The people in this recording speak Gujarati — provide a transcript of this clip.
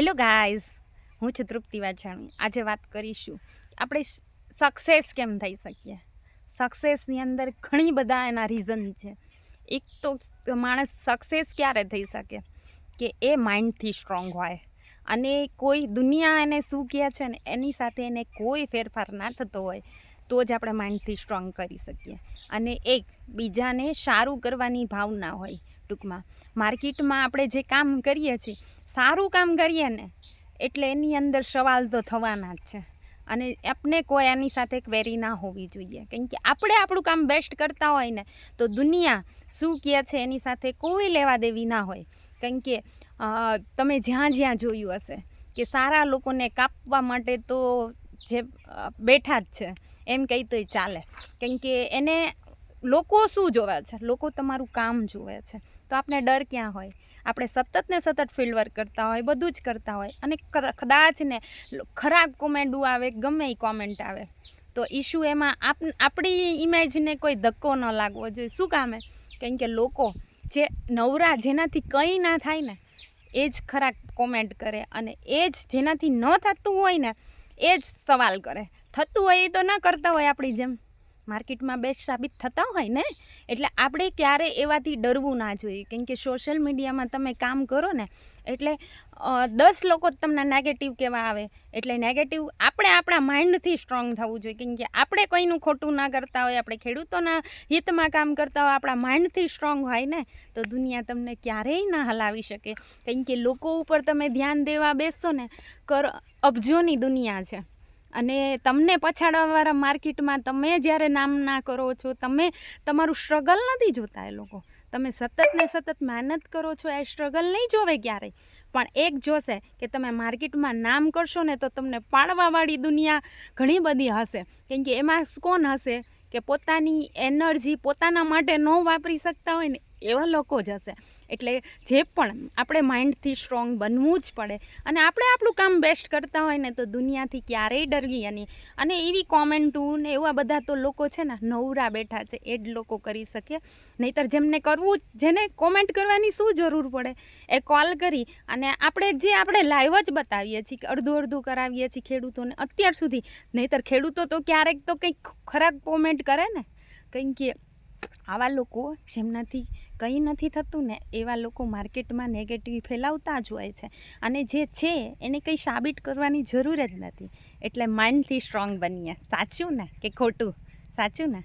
હેલો ગાઈઝ હું છું તૃપ્તિ વાછાણી. આજે વાત કરીશું આપણે સક્સેસ કેમ થઈ શકીએ? સક્સેસની અંદર ઘણી બધા એના રીઝન છે. એક તો માણસ સક્સેસ ક્યારે થઈ શકે? કે એ માઇન્ડથી સ્ટ્રોંગ હોય. અને કોઈ દુનિયા એને શું કહે છે ને, એની સાથે એને કોઈ ફેરફાર ના થતો હોય, તો જ આપણે માઇન્ડથી સ્ટ્રોંગ કરી શકીએ. અને એક, બીજાને સારું કરવાની ભાવના હોય ટૂંકમાં. માર્કેટમાં આપણે જે કામ કરીએ છીએ સારું કામ કરીએ ને, એટલે એની અંદર સવાલ તો થવાના જ છે. અને આપણે કોઈ એની સાથે ક્વેરી ના હોવી જોઈએ. કેમ કે આપણે આપણું કામ બેસ્ટ કરતા હોય ને, તો દુનિયા શું કહે છે એની સાથે કોઈ લેવા દેવી ના હોય. કેમ કે તમે જ્યાં જ્યાં જોયું હશે કે સારા લોકોને કાપવા માટે તો જે બેઠા જ છે. એમ કહી તોય ચાલે. કેમ કે એને લોકો શું જોવે છે? લોકો તમારું કામ જોવે છે. તો આપણે ડર ક્યાં હોય? આપણે સતત ને સતત ફિલ્ડ વર્ક કરતા હોય, બધું જ કરતા હોય અને કદ- કદાચ ને ખરાબ કોમેન્ટું આવે, ગમે એ કોમેન્ટ આવે. તો ઇશ્યુ એમાં આપ, આપણી ઇમેજને કોઈ ધક્કો ન લાગવો જોઈએ. શું કામે કેમ કે લોકો જે નવરા જેનાથી કંઈ ના થાય ને, એ જ ખરા કોમેન્ટ કરે અને એ જ જેનાથી ન થતું હોય ને, એ જ સવાલ કરે. થતું હોય એ તો ન કરતા હોય આપણી જેમ. માર્કેટમાં બેસ્ટ સાબિત થતા હોય ને, એટલે આપણે ક્યારે એવાથી ડરવું ના જોઈએ. કેમ કે સોશિયલ મીડિયામાં તમે કામ કરો ને, એટલે દસ લોકો તમને નેગેટિવ કહેવા આવે. એટલે નેગેટિવ આપણે આપણા માઇન્ડથી સ્ટ્રોંગ થવું જોઈએ. કેમ કે આપણે કોઈનું ખોટું ના કરતા હોય, આપણે ખેડૂતોના હિતમાં કામ કરતા હોય, આપણા માઇન્ડથી સ્ટ્રોંગ હોય ને, તો દુનિયા તમને ક્યારેય ના હલાવી શકે. કેમ કે લોકો ઉપર તમે ધ્યાન દેવા બેસશો ને, કર અબજોની દુનિયા છે. અને તમને પછાડવાવાળા માર્કેટમાં તમે જ્યારે નામના કરો છો, તમે તમારું સ્ટ્રગલ નથી જોતા એ લોકો. તમે સતત ને સતત મહેનત કરો છો, એ સ્ટ્રગલ નહીં જોવે ક્યારેય. પણ એક જોશે કે તમે માર્કેટમાં નામ કરશો ને તો તમને પાડવાવાળી દુનિયા ઘણી બધી હશે. કેમ કે એમાં કોણ હશે? કે પોતાની એનર્જી પોતાના માટે ન વાપરી શકતા હોય ને એવા લોકો જ હશે. એટલે જે પણ આપણે માઇન્ડથી સ્ટ્રોંગ બનવું જ પડે અને આપણે આપણું કામ બેસ્ટ કરતા હોય ને તો દુનિયાથી ક્યારેય ડરગી નહીં. અને એવી કોમેન્ટો ને એવા બધા તો લોકો છે ને નવરા બેઠા છે, એ જ લોકો કરી શકે. નહીંતર જેમને કરવું જેને કોમેન્ટ કરવાની શું જરૂર પડે? એ કોલ કરી અને આપણે જે આપણે લાઈવ જ બતાવીએ છીએ કે અડધું અડધું કરાવીએ છીએ ખેડૂતોને અત્યાર સુધી. નહીંતર ખેડૂતો તો ક્યારેક તો કંઈક ખરાબ કોમેન્ટ કરે ને. કંઈ કે આવા લોકો જેમનાથી કંઈ નથી થતું ને એવા લોકો માર્કેટમાં નેગેટિવ ફેલાવતા જ હોય છે. અને જે છે, એને કંઈ સાબિત કરવાની જરૂર જ નથી. એટલે માઇન્ડથી સ્ટ્રોંગ બનીએ. સાચું ને કે ખોટું? સાચું ને?